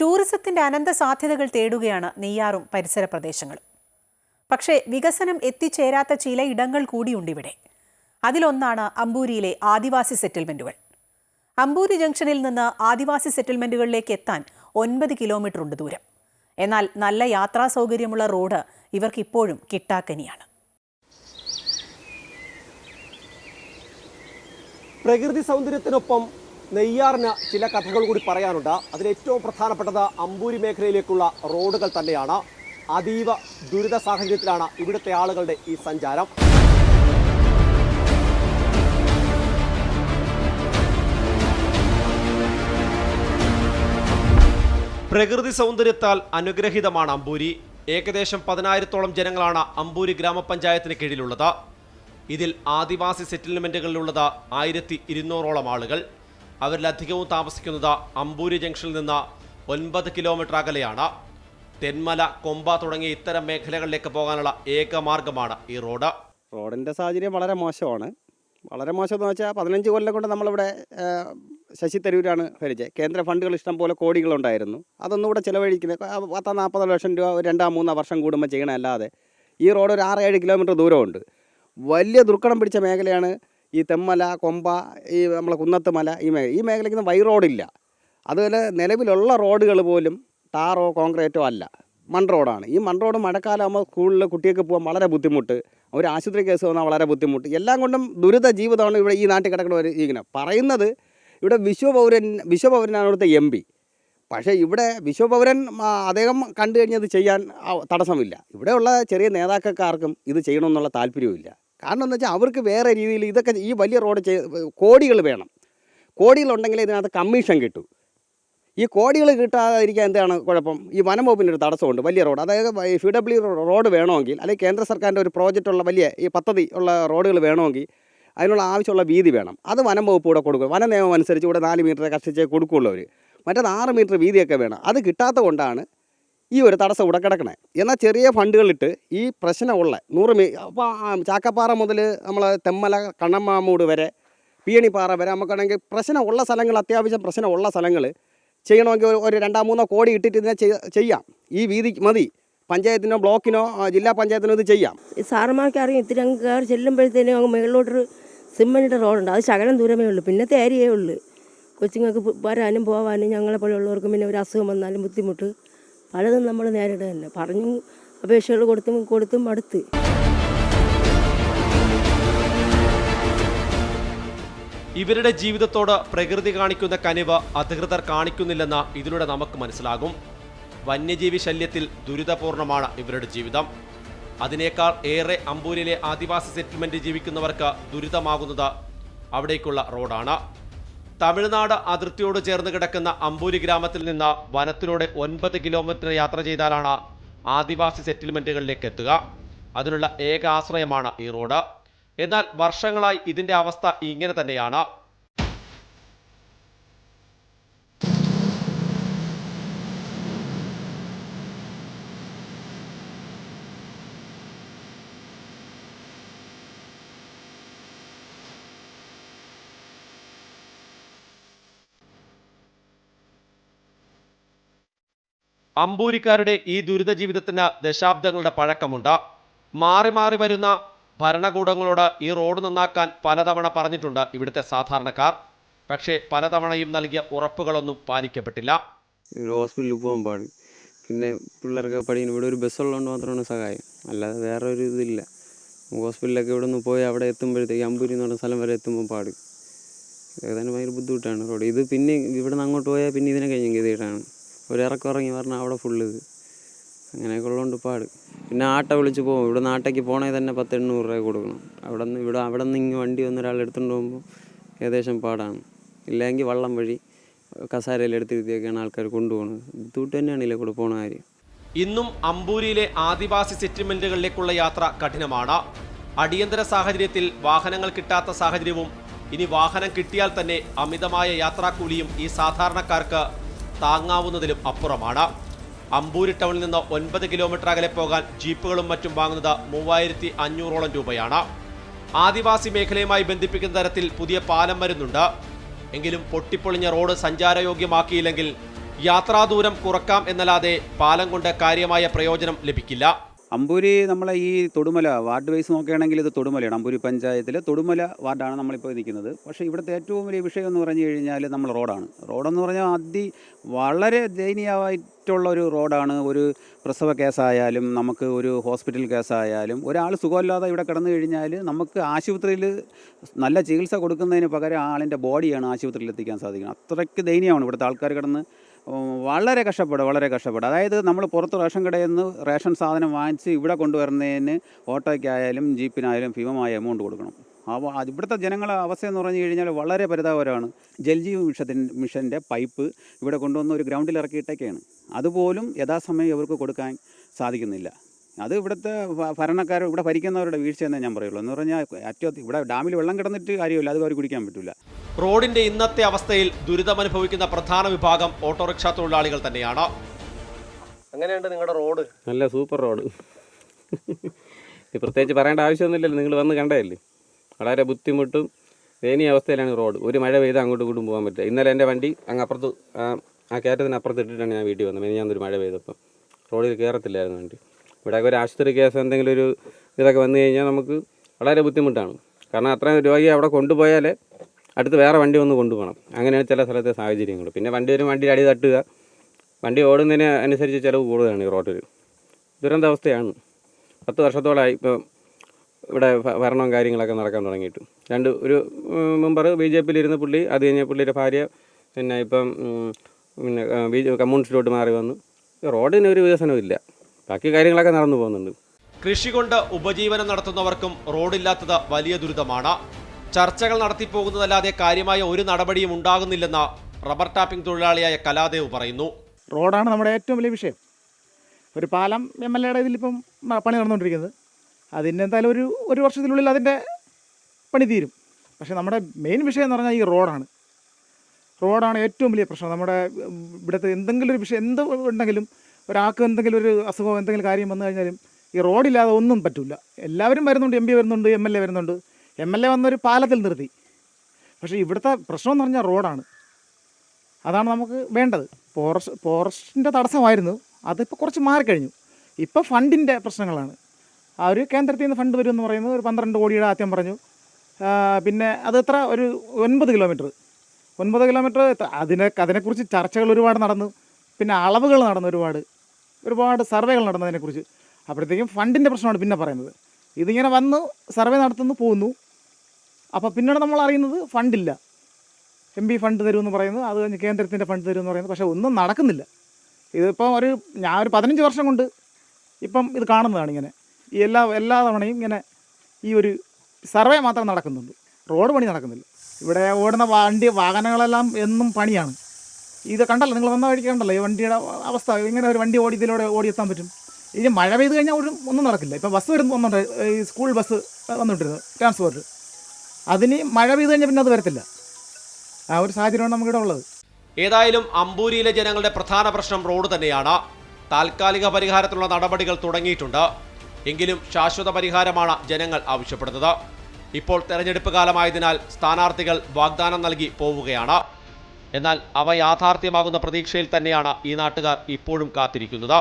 ടൂറിസത്തിന്റെ അനന്ത സാധ്യതകൾ തേടുകയാണ് നെയ്യാറും പരിസര പ്രദേശങ്ങളും പക്ഷേ വികസനം എത്തിച്ചേരാത്ത ചില ഇടങ്ങൾ കൂടിയുണ്ട് ഇവിടെ അതിലൊന്നാണ് അമ്പൂരിയിലെ ആദിവാസി സെറ്റിൽമെന്റുകൾ. അമ്പൂരി ജംഗ്ഷനിൽ നിന്ന് ആദിവാസി സെറ്റിൽമെന്റുകളിലേക്ക് എത്താൻ ഒൻപത് കിലോമീറ്റർ ഉണ്ട് ദൂരം. എന്നാൽ നല്ല യാത്രാ സൗകര്യമുള്ള റോഡ് ഇവർക്ക് ഇപ്പോഴും കിട്ടാക്കനിയാണ്. പ്രകൃതി സൗന്ദര്യത്തിനൊപ്പം നെയ്യാറിന് ചില കഥകൾ കൂടി പറയാനുണ്ട്. അതിലേറ്റവും പ്രധാനപ്പെട്ടത് അമ്പൂരി മേഖലയിലേക്കുള്ള റോഡുകൾ തന്നെയാണ്. അതീവ ദുരിത സാഹചര്യത്തിലാണ് ഇവിടുത്തെ ആളുകളുടെ ഈ സഞ്ചാരം. പ്രകൃതി സൗന്ദര്യത്താൽ അനുഗ്രഹീതമാണ് അമ്പൂരി. ഏകദേശം പതിനായിരത്തോളം ജനങ്ങളാണ് അമ്പൂരി ഗ്രാമപഞ്ചായത്തിന് കീഴിലുള്ളത്. ഇതിൽ ആദിവാസി സെറ്റിൽമെന്റുകളിലുള്ളത് ആയിരത്തി ഇരുന്നൂറോളം ആളുകൾ. അവരിലധികവും താമസിക്കുന്നത് അമ്പൂരി ജംഗ്ഷനിൽ നിന്ന് ഒൻപത് കിലോമീറ്റർ അകലെയാണ്. തെന്മല കൊമ്പ തുടങ്ങിയ ഇത്തരം മേഖലകളിലേക്ക് പോകാനുള്ള ഏക മാർഗമാണ് ഈ റോഡ്. റോഡിന്റെ സാഹചര്യം വളരെ മോശമാണ്. വളരെ മോശം വെച്ചാൽ പതിനഞ്ച് കൊല്ലം കൊണ്ട് നമ്മളിവിടെ ശശി തരൂരാണ് ഭരിച്ചത്. കേന്ദ്ര ഫണ്ടുകൾ ഇഷ്ടം പോലെ കോടികളുണ്ടായിരുന്നു. അതൊന്നും കൂടെ ചിലവഴിക്കുന്നത് പത്താം നാൽപ്പത് ലക്ഷം രൂപ രണ്ടാം മൂന്നോ വർഷം കൂടുമ്പോൾ ചെയ്യണമല്ലാതെ ഈ റോഡ് ഒരു ആറ് ഏഴ് കിലോമീറ്റർ ദൂരമുണ്ട്. വലിയ ദുർഘടം പിടിച്ച മേഖലയാണ് ഈ തെമ്മല കൊമ്പ ഈ നമ്മളെ കുന്നത്ത് മല ഈ മേഖല ഈ മേഖലയ്ക്ക് വൈ റോഡില്ല അതുപോലെ നിലവിലുള്ള റോഡുകൾ പോലും ടാറോ കോൺക്രീറ്റോ അല്ല. മൺ റോഡാണ്. ഈ മൺ റോഡ് മഴക്കാലമാകുമ്പോൾ സ്കൂളിൽ കുട്ടികൾക്ക് പോകാൻ വളരെ ബുദ്ധിമുട്ട്. ഒരു ആശുപത്രി കേസ് വന്നാൽ വളരെ ബുദ്ധിമുട്ട്. എല്ലാം കൊണ്ടും ദുരിത ജീവിതമാണ് ഇവിടെ ഈ നാട്ടിൽ കിടക്കുന്നവർ ഇങ്ങനെ പറയുന്നത് ഇവിടെ വിശ്വപൗരൻ വിശ്വപൗരനാണ് ഇവിടുത്തെ എം പി. പക്ഷേ ഇവിടെ വിശ്വപൗരൻ അദ്ദേഹം കണ്ടു കഴിഞ്ഞത് ചെയ്യാൻ തടസ്സമില്ല. ഇവിടെയുള്ള ചെറിയ നേതാക്കൾക്കാർക്കും ഇത് ചെയ്യണമെന്നുള്ള താല്പര്യവുമില്ല. കാരണം എന്ന് വെച്ചാൽ അവർക്ക് വേറെ രീതിയിൽ ഇതൊക്കെ ഈ വലിയ റോഡ് ചെയ്ത് കോടികൾ വേണം. കോടികളുണ്ടെങ്കിൽ ഇതിനകത്ത് കമ്മീഷൻ കിട്ടും. ഈ കോടികൾ കിട്ടാതിരിക്കാൻ എന്താണ് കുഴപ്പം? ഈ വനം വകുപ്പിന്റെ ഒരു തടസ്സമുണ്ട് വലിയ റോഡ്. അതായത് ഫി ഡബ്ല്യു റോഡ് വേണമെങ്കിൽ അല്ലെങ്കിൽ കേന്ദ്ര സർക്കാരിന്റെ ഒരു പ്രോജക്റ്റുള്ള വലിയ ഈ പദ്ധതി ഉള്ള റോഡുകൾ വേണമെങ്കിൽ അതിനുള്ള ആവശ്യമുള്ള വീതി വേണം. അത് വനം വകുപ്പ് കൂടെ കൊടുക്കും. വന നിയമം അനുസരിച്ച് ഇവിടെ നാല് മീറ്റർ കഷ്ടിച്ചേ കൊടുക്കുകയുള്ളൂ അവർ മറ്റേത് ആറ് മീറ്റർ വീതിയൊക്കെ വേണം. അത് കിട്ടാത്ത കൊണ്ടാണ് ഈ ഒരു തടസ്സം ഇവിടെ കിടക്കണേ. എന്നാൽ ചെറിയ ഫണ്ടുകളിട്ട് ഈ പ്രശ്നമുള്ള നൂറ് മീ അപ്പോൾ ചാക്കപ്പാറ മുതൽ നമ്മൾ തെമ്മല കണ്ണമ്മാമൂട് വരെ പീണിപ്പാറ വരെ നമുക്കാണെങ്കിൽ പ്രശ്നമുള്ള സ്ഥലങ്ങൾ അത്യാവശ്യം പ്രശ്നമുള്ള സ്ഥലങ്ങൾ ചെയ്യണമെങ്കിൽ ഒരു- രണ്ടാം മൂന്നോ കോടി ഇട്ടിട്ട് ഇതിനെ ചെയ്യാം. ഈ വീതി മതി. പഞ്ചായത്തിനോ ബ്ലോക്കിനോ ജില്ലാ പഞ്ചായത്തിനോ ഇത് ചെയ്യാം. സാറന്മാർക്ക് അറിയാം ഇത്തിരി അങ്ങ് കയറി ചെല്ലുമ്പോഴത്തേനും അങ്ങ് മുകളിലോട്ടൊരു സിമ്മന്റെ റോഡുണ്ട്. അത് ശകലം ദൂരമേ ഉള്ളൂ. പിന്നത്തെ ഏരിയയേ ഉള്ളൂ. കൊച്ചുങ്ങൾക്ക് വരാനും പോവാനും ഞങ്ങളെ പോലെയുള്ളവർക്ക് പിന്നെ ഒരു അസുഖം വന്നാലും ബുദ്ധിമുട്ട്. പലതും നമ്മൾ നേരിടുക തന്നെ. പറഞ്ഞു അപേക്ഷകൾ കൊടുത്തും കൊടുത്തും മടുത്ത് ഇവരുടെ ജീവിതത്തോട് പ്രകൃതി കാണിക്കുന്ന കനിവ് അധികൃതർ കാണിക്കുന്നില്ലെന്ന് ഇതിലൂടെ നമുക്ക് മനസ്സിലാകും. വന്യജീവി ശല്യത്തിൽ ദുരിതപൂർണമാണ് ഇവരുടെ ജീവിതം. അതിനേക്കാൾ ഏറെ അമ്പൂരിലെ ആദിവാസി സെറ്റിൽമെന്റ് ജീവിക്കുന്നവർക്ക് ദുരിതമാകുന്നത് അവിടേക്കുള്ള റോഡാണ്. തമിഴ്നാട് അതിർത്തിയോട് ചേർന്ന് കിടക്കുന്ന അമ്പൂരി ഗ്രാമത്തിൽ നിന്ന് വനത്തിലൂടെ ഒൻപത് കിലോമീറ്റർ യാത്ര ചെയ്താലാണ് ആദിവാസി സെറ്റിൽമെന്റുകളിലേക്ക് എത്തുക. അതിനുള്ള ഏക ആശ്രയമാണ് ഈ റോഡ്. എന്നാൽ വർഷങ്ങളായി ഇതിന്റെ അവസ്ഥ ഇങ്ങനെ തന്നെയാണ്. അമ്പൂരിക്കാരുടെ ഈ ദുരിത ജീവിതത്തിന് ദശാബ്ദങ്ങളുടെ പഴക്കമുണ്ട്. മാറി മാറി വരുന്ന ഭരണകൂടങ്ങളോട് ഈ റോഡ് നന്നാക്കാൻ പലതവണ പറഞ്ഞിട്ടുണ്ട് ഇവിടുത്തെ സാധാരണക്കാർ. പക്ഷേ പലതവണയും നൽകിയ ഉറപ്പുകളൊന്നും പാലിക്കപ്പെട്ടില്ല. ഒരു ഹോസ്പിറ്റലിൽ പോകാൻ പാടി. പിന്നെ പിള്ളേർക്ക് പഠിക്കുന്നു ഇവിടെ ഒരു ബസ് ബസ്സുള്ളതുകൊണ്ട് മാത്രമാണ് സഹായം. അല്ലാതെ വേറെ ഒരു ഇതില്ല. ഹോസ്പിറ്റലിലൊക്കെ ഇവിടെ നിന്ന് പോയി അവിടെ എത്തുമ്പോഴത്തേക്ക് അമ്പൂരി എന്ന് പറഞ്ഞ സ്ഥലം വരെ എത്തുമ്പോൾ പാടും. ഏതായാലും ഭയങ്കര ബുദ്ധിമുട്ടാണ് റോഡ്. ഇത് പിന്നെ ഇവിടെ നിന്ന് അങ്ങോട്ട് പോയാൽ പിന്നെ ഇതിനെ കഴിഞ്ഞ ഗതിയിട്ടാണ് ഒരു ഇറക്കം ഇറങ്ങി പറഞ്ഞാൽ അവിടെ ഫുള്ള് ഇത്. അങ്ങനെയൊക്കെ ഉള്ളതുകൊണ്ട് പാട്. പിന്നെ ആട്ട വിളിച്ച് പോകും. ഇവിടെ നാട്ടേക്ക് പോകണേ തന്നെ പത്ത് എണ്ണൂറ് രൂപ കൊടുക്കണം. അവിടെ നിന്ന് ഇവിടെ അവിടെ നിന്ന് ഇങ്ങ് വണ്ടി വന്ന് ഒരാൾ എടുത്തുകൊണ്ട് പോകുമ്പോൾ ഏകദേശം പാടാണ്. ഇല്ലെങ്കിൽ വള്ളം വഴി കസാരയിൽ എടുത്തിരുത്തിയൊക്കെയാണ് ആൾക്കാർ കൊണ്ടുപോകുന്നത് ബുദ്ധിമുട്ട് തന്നെയാണ് ഇതിലെ കൂടെ പോണ കാര്യം. ഇന്നും അമ്പൂരിയിലെ ആദിവാസി സെറ്റിൽമെന്റുകളിലേക്കുള്ള യാത്ര കഠിനമാണ്. അടിയന്തര സാഹചര്യത്തിൽ വാഹനങ്ങൾ കിട്ടാത്ത സാഹചര്യവും ഇനി വാഹനം കിട്ടിയാൽ തന്നെ അമിതമായ യാത്രാക്കൂലിയും ഈ സാധാരണക്കാർക്ക് താങ്ങാവുന്നതിലും അപ്പുറമാണ്. അമ്പൂരി ടൗണിൽ നിന്ന് ഒൻപത് കിലോമീറ്റർ അകലെ പോകാൻ ജീപ്പുകളും മറ്റും വാങ്ങുന്നത് മൂവായിരത്തി അഞ്ഞൂറോളം രൂപയാണ്. ആദിവാസി മേഖലയുമായി ബന്ധിപ്പിക്കുന്ന തരത്തിൽ പുതിയ പാലം വരുന്നുണ്ട്. എങ്കിലും പൊട്ടിപ്പൊളിഞ്ഞ റോഡ് സഞ്ചാരയോഗ്യമാക്കിയില്ലെങ്കിൽ യാത്രാദൂരം കുറക്കാം എന്നല്ലാതെ പാലം കൊണ്ട് കാര്യമായ പ്രയോജനം ലഭിക്കില്ല. അമ്പൂരി നമ്മളെ ഈ തൊടുമല വാർഡ് വൈസ് നോക്കുകയാണെങ്കിൽ ഇത് തൊടുമലയാണ്. അമ്പൂരി പഞ്ചായത്തിലെ തൊടുമല വാർഡാണ് നമ്മളിപ്പോൾ നിൽക്കുന്നത്. പക്ഷേ ഇവിടുത്തെ ഏറ്റവും വലിയ വിഷയം എന്ന് പറഞ്ഞു കഴിഞ്ഞാൽ നമ്മൾ റോഡാണ്. റോഡെന്ന് പറഞ്ഞാൽ അതി വളരെ ദയനീയമായിട്ടുള്ള ഒരു റോഡാണ്. ഒരു പ്രസവ കേസായാലും നമുക്ക് ഒരു ഹോസ്പിറ്റൽ കേസായാലും ഒരാൾ സുഖമില്ലാതെ ഇവിടെ കിടന്നു കഴിഞ്ഞാൽ നമുക്ക് ആശുപത്രിയിൽ നല്ല ചികിത്സ കൊടുക്കുന്നതിന് പകരം ആളിന്റെ ബോഡിയാണ് ആശുപത്രിയിൽ എത്തിക്കാൻ സാധിക്കുന്നത്. അത്രയ്ക്ക് ദയനീയമാണ് ഇവിടുത്തെ ആൾക്കാർ കിടന്ന് വളരെ കഷ്ടപ്പെടും വളരെ കഷ്ടപ്പെടും. അതായത് നമ്മൾ പുറത്ത് റേഷൻ കടയിൽ നിന്ന് റേഷൻ സാധനം വാങ്ങിച്ച് ഇവിടെ കൊണ്ടുവരുന്നതിന് ഓട്ടോയ്ക്കായാലും ജീപ്പിനായാലും ഭീമമായ എമൗണ്ട് കൊടുക്കണം. അപ്പോൾ ഇവിടുത്തെ ജനങ്ങളെ അവസ്ഥ എന്ന് പറഞ്ഞു കഴിഞ്ഞാൽ വളരെ പരിതാപകരമാണ്. ജൽജീവ് മിഷത്തിൻ മിഷന്റെ പൈപ്പ് ഇവിടെ കൊണ്ടുവന്ന് ഒരു ഗ്രൗണ്ടിൽ ഇറക്കിയിട്ടൊക്കെയാണ് അതുപോലും യഥാസമയം ഇവർക്ക് കൊടുക്കാൻ സാധിക്കുന്നില്ല. അത് ഇവിടുത്തെ ഭരണക്കാർ ഇവിടെ ഭരിക്കുന്നവരുടെ വീഴ്ചയെന്നേ ഞാൻ പറയുള്ളൂ. എന്ന് പറഞ്ഞാൽ അറ്റോ ഇവിടെ ഡാമിൽ വെള്ളം കിടന്നിട്ട് കാര്യമില്ല. അത് അവർ കുടിക്കാൻ പറ്റില്ല റോഡിന്റെ ഇന്നത്തെ അവസ്ഥയിൽ ദുരിതമനുഭവിക്കുന്ന പ്രധാന വിഭാഗം ഓട്ടോറിക്ഷ തൊഴിലാളികൾ തന്നെയാണ്. അങ്ങനെയുണ്ട് നിങ്ങളുടെ റോഡ്? നല്ല സൂപ്പർ റോഡ്. പ്രത്യേകിച്ച് പറയേണ്ട ആവശ്യമൊന്നുമില്ലല്ലോ നിങ്ങൾ വന്ന് കണ്ടതല്ലേ? വളരെ ബുദ്ധിമുട്ടും ദയനീയ അവസ്ഥയിലാണ് റോഡ്. ഒരു മഴ പെയ്ത് അങ്ങോട്ടും ഇങ്ങോട്ടും പോകാൻ പറ്റില്ല. ഇന്നലെ എന്റെ വണ്ടി അങ്ങ് അപ്പുറത്ത് ആ കയറ്റത്തിന് അപ്പുറത്ത് ഇട്ടിട്ടാണ് ഞാൻ വീട്ടിൽ വന്നത്. ഒരു മഴ പെയ്തപ്പം. റോഡിൽ കയറത്തില്ലായിരുന്നു വണ്ടി. ഇവിടെ ഒരു ആശുപത്രി കേസ് എന്തെങ്കിലും ഒരു ഇതൊക്കെ വന്നു കഴിഞ്ഞാൽ നമുക്ക് വളരെ ബുദ്ധിമുട്ടാണ്. കാരണം അത്രയും രോഗിയെ അവിടെ കൊണ്ടുപോയാലേ അടുത്ത് വേറെ വണ്ടി ഒന്ന് കൊണ്ടുപോകണം. അങ്ങനെയാണ് ചില സ്ഥലത്തെ സാഹചര്യങ്ങൾ. പിന്നെ വണ്ടി വരും വണ്ടിയിൽ അടി തട്ടുക. വണ്ടി ഓടുന്നതിന് അനുസരിച്ച് ചിലവ് കൂടുതലാണ് ഈ റോഡിൽ ദുരന്താവസ്ഥയാണ് പത്ത് വർഷത്തോളമായി ഇപ്പോൾ ഇവിടെ ഭരണവും കാര്യങ്ങളൊക്കെ നടക്കാൻ തുടങ്ങിയിട്ട്. രണ്ട് ഒരു മെമ്പർ ബി ജെ പിയിൽ ഇരുന്ന പുള്ളി അത് കഴിഞ്ഞ പുള്ളിയുടെ ഭാര്യ പിന്നെ ഇപ്പം പിന്നെ ബി കമ്മ്യൂണിസ്റ്റിലോട്ട് മാറി വന്നു. റോഡിന് ഒരു വികസനവും ഇല്ല. ബാക്കി കാര്യങ്ങളൊക്കെ നടന്നു പോകുന്നുണ്ട്. കൃഷി കൊണ്ട് ഉപജീവനം നടത്തുന്നവർക്കും റോഡില്ലാത്തത് വലിയ ദുരിതമാണ്. ചർച്ചകൾ നടത്തിപ്പോകുന്നതല്ലാതെ കാര്യമായ ഒരു നടപടിയും ഉണ്ടാകുന്നില്ലെന്ന് റബ്ബർ ടാപ്പിംഗ് തൊഴിലാളിയായ കലാദേവ് പറയുന്നു. റോഡാണ് നമ്മുടെ ഏറ്റവും വലിയ വിഷയം. ഒരു പാലം എം എൽ എയുടെ ഇതിലിപ്പം പണി നടന്നുകൊണ്ടിരിക്കുന്നത്. അതിന്റെ എന്തായാലും ഒരു ഒരു വർഷത്തിനുള്ളിൽ അതിന്റെ പണി തീരും. പക്ഷേ നമ്മുടെ മെയിൻ വിഷയം എന്ന് പറഞ്ഞാൽ ഈ റോഡാണ്. റോഡാണ് ഏറ്റവും വലിയ പ്രശ്നം. നമ്മുടെ ഇവിടുത്തെ എന്തെങ്കിലും ഒരു വിഷയം എന്ത് ഉണ്ടെങ്കിലും ഒരാൾക്ക് എന്തെങ്കിലും ഒരു അസുഖമോ എന്തെങ്കിലും കാര്യം വന്നു കഴിഞ്ഞാലും ഈ റോഡില്ലാതെ ഒന്നും പറ്റില്ല എല്ലാവരും വരുന്നുണ്ട് എം പി വരുന്നുണ്ട് എം എൽ എ വരുന്നുണ്ട്. എം എൽ എ വന്നൊരു പാലത്തിൽ നിർത്തി. പക്ഷേ ഇവിടുത്തെ പ്രശ്നം എന്ന് പറഞ്ഞാൽ റോഡാണ്. അതാണ് നമുക്ക് വേണ്ടത്. ഫോറസ്റ്റ് ഫോറസ്റ്റിന്റെ തടസ്സമായിരുന്നു. അതിപ്പോൾ കുറച്ച് മാറിക്കഴിഞ്ഞു. ഇപ്പോൾ ഫണ്ടിന്റെ പ്രശ്നങ്ങളാണ്. ആ ഒരു കേന്ദ്രത്തിൽ നിന്ന് ഫണ്ട് വരുമെന്ന് പറയുന്നത് ഒരു പന്ത്രണ്ട് കോടിയുടെ ആദ്യം പറഞ്ഞു. പിന്നെ അത് എത്ര? ഒരു ഒൻപത് കിലോമീറ്റർ. ഒൻപത് കിലോമീറ്റർ അതിനെ അതിനെക്കുറിച്ച് ചർച്ചകൾ ഒരുപാട് നടന്നു. പിന്നെ അളവുകൾ നടന്നു ഒരുപാട്. ഒരുപാട് സർവേകൾ നടന്നതിനെക്കുറിച്ച്. അപ്പോഴത്തേക്കും ഫണ്ടിന്റെ പ്രശ്നമാണ് പിന്നെ പറയുന്നത്. ഇതിങ്ങനെ വന്ന് സർവേ നടത്തുന്നു പോകുന്നു. അപ്പോൾ പിന്നീട് നമ്മൾ അറിയുന്നത് ഫണ്ടില്ല എം പി ഫണ്ട് തരുമെന്ന് പറയുന്നത് അത് കഴിഞ്ഞ് കേന്ദ്രത്തിന്റെ ഫണ്ട് തരുമെന്ന് പറയുന്നത്. പക്ഷേ ഒന്നും നടക്കുന്നില്ല. ഇതിപ്പം ഒരു ഞാൻ ഒരു പതിനഞ്ച് വർഷം കൊണ്ട് ഇപ്പം ഇത് കാണുന്നതാണ് ഇങ്ങനെ. ഈ എല്ലാ എല്ലാ തവണയും ഇങ്ങനെ ഈ ഒരു സർവേ മാത്രം നടക്കുന്നുണ്ട്. റോഡ് പണി നടക്കുന്നില്ല. ഇവിടെ ഓടുന്ന വണ്ടി വാഹനങ്ങളെല്ലാം എന്നും പണിയാണ്. ഇത് കണ്ടല്ലോ നിങ്ങൾ വന്ന വഴിക്ക് കണ്ടല്ലോ ഈ വണ്ടിയുടെ അവസ്ഥ. ഇങ്ങനെ ഒരു വണ്ടി ഓടി ഇതിലൂടെ ഓടിയെത്താൻ പറ്റും. ഇനി മഴ പെയ്ത് കഴിഞ്ഞാൽ ഒരു ഒന്നും നടക്കില്ല. ഇപ്പം ബസ് വരുന്നു വന്നുണ്ട് ഈ സ്കൂൾ ബസ് വന്നിട്ടിരുന്നത് ട്രാൻസ്പോർട്ട് അതിന് മഴ പെയ്ത് കഴിഞ്ഞാൽ പിന്നെ അത് വരത്തില്ല. ആ ഒരു സാഹചര്യമാണ് നമുക്കിവിടെ ഉള്ളത്. ഏതായാലും അമ്പൂരിയിലെ ജനങ്ങളുടെ പ്രധാന പ്രശ്നം റോഡ് തന്നെയാണ്. താൽക്കാലിക പരിഹാരത്തിനുള്ള നടപടികൾ തുടങ്ങിയിട്ടുണ്ട്. എങ്കിലും ശാശ്വത പരിഹാരമാണ് ജനങ്ങൾ ആവശ്യപ്പെടുന്നത്. ഇപ്പോൾ തെരഞ്ഞെടുപ്പ് കാലമായതിനാൽ സ്ഥാനാർത്ഥികൾ വാഗ്ദാനം നൽകി പോവുകയാണ്. എന്നാൽ അവ യാഥാർത്ഥ്യമാകുന്ന പ്രതീക്ഷയിൽ തന്നെയാണ് ഈ നാട്ടുകാർ ഇപ്പോഴും കാത്തിരിക്കുന്നത്.